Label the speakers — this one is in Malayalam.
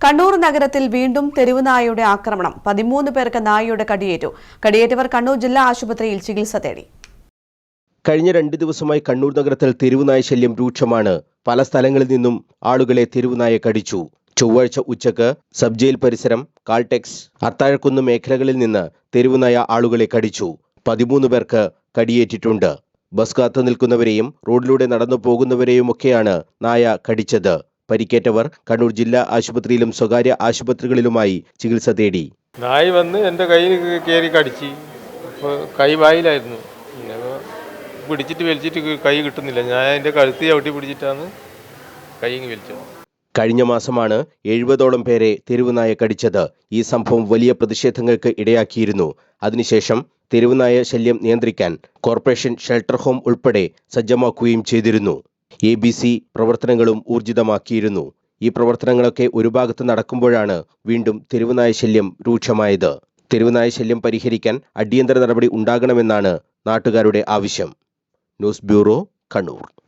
Speaker 1: കണ്ണൂർ നഗരത്തിൽ വീണ്ടും തെരുവ് നായയുടെ ആക്രമണം. പതിമൂന്ന് പേർക്ക് നായയുടെ കടിയേറ്റു. കടിയേറ്റവർ കണ്ണൂർ ജില്ലാ ആശുപത്രിയിൽ ചികിത്സ തേടി.
Speaker 2: കഴിഞ്ഞ രണ്ട് ദിവസമായി കണ്ണൂർ നഗരത്തിൽ തെരുവുനായ ശല്യം രൂക്ഷമാണ്. പല സ്ഥലങ്ങളിൽ നിന്നും ആളുകളെ തെരുവുനായ കടിച്ചു. ചൊവ്വാഴ്ച ഉച്ചയ്ക്ക് സബ് ജയിൽ പരിസരം കാൾടെക്സ് അത്താഴക്കുന്ന് മേഖലകളിൽ നിന്ന് തെരുവുനായ ആളുകളെ കടിച്ചു. പതിമൂന്ന് പേർക്ക് കടിയേറ്റിട്ടുണ്ട്. ബസ് കാത്തു നിൽക്കുന്നവരെയും റോഡിലൂടെ നടന്നു പോകുന്നവരെയുമൊക്കെയാണ് നായ കടിച്ചത്. പരിക്കേറ്റവർ കണ്ണൂർ ജില്ലാ ആശുപത്രിയിലും സ്വകാര്യ ആശുപത്രികളിലുമായി ചികിത്സ തേടി.
Speaker 3: നായി വന്ന് എന്റെ കയ്യിൽ കയറി കടിച്ച്. അപ്പോൾ കൈ വായിലായിരുന്നു. പിടിച്ചിട്ട് വലിച്ചിട്ട് കൈ കിട്ടുന്നില്ല. ഞാൻ എന്റെ കഴുത്ത് ചവിട്ടി പിടിച്ചിട്ടാണ് കൈ ഇങ്ങ് വലിച്ചത്.
Speaker 2: കഴിഞ്ഞ മാസമാണ് എഴുപതോളം പേരെ തെരുവുനായ കടിച്ചത്. ഈ സംഭവം വലിയ പ്രതിഷേധങ്ങൾക്ക് ഇടയാക്കിയിരുന്നു. അതിനുശേഷം തെരുവുനായ ശല്യം നിയന്ത്രിക്കാൻ കോർപ്പറേഷൻ ഷെൽട്ടർ ഹോം ഉൾപ്പെടെ സജ്ജമാക്കുകയും ചെയ്തിരുന്നു. എ ബി സി പ്രവർത്തനങ്ങളും ഊർജിതമാക്കിയിരുന്നു. ഈ പ്രവർത്തനങ്ങളൊക്കെ ഒരു ഭാഗത്ത് നടക്കുമ്പോഴാണ് വീണ്ടും തെരുവുനായ ശല്യം രൂക്ഷമായത്. തെരുവുനായ ശല്യം പരിഹരിക്കാൻ അടിയന്തര നടപടി ഉണ്ടാകണമെന്നാണ് നാട്ടുകാരുടെ ആവശ്യം. News bureau Kannur.